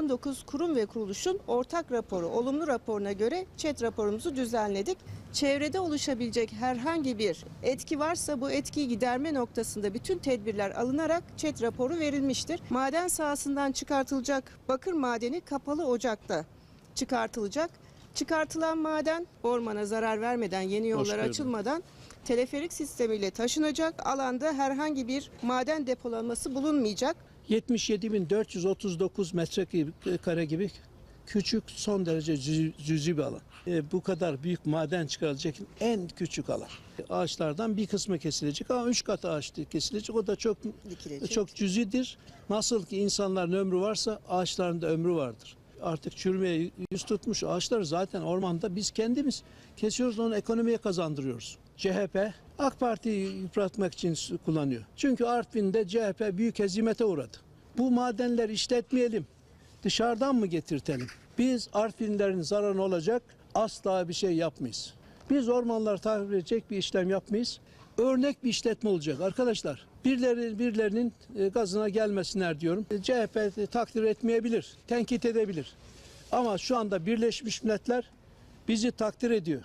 19 kurum ve kuruluşun ortak raporu, olumlu raporuna göre ÇED raporumuzu düzenledik. Çevrede oluşabilecek herhangi bir etki varsa bu etkiyi giderme noktasında bütün tedbirler alınarak ÇED raporu verilmiştir. Maden sahasından çıkartılacak bakır madeni kapalı ocakta çıkartılacak. Çıkartılan maden ormana zarar vermeden, yeni yollar geldin. açılmadan teleferik sistemiyle taşınacak. Alanda herhangi bir maden depolanması bulunmayacak. 77.439 metrekare gibi küçük son derece cüzi, cüzi bir alan. E, bu kadar büyük maden çıkarılacak en küçük alan. Ağaçlardan bir kısmı kesilecek ama üç kat ağaç kesilecek. O da çok Dikilecek. çok cüzidir. Nasıl ki insanların ömrü varsa ağaçların da ömrü vardır. Artık çürümeye yüz tutmuş ağaçları zaten ormanda biz kendimiz kesiyoruz onu ekonomiye kazandırıyoruz. CHP AK Parti'yi yıpratmak için kullanıyor. Çünkü Artvin'de CHP büyük hezimete uğradı. Bu madenleri işletmeyelim. Dışarıdan mı getirtelim? Biz Artvinlerin zararı olacak asla bir şey yapmayız. Biz ormanları tahrip edecek bir işlem yapmayız. Örnek bir işletme olacak arkadaşlar. Birileri, birilerinin e, gazına gelmesinler diyorum. E, CHP takdir etmeyebilir, tenkit edebilir. Ama şu anda Birleşmiş Milletler bizi takdir ediyor.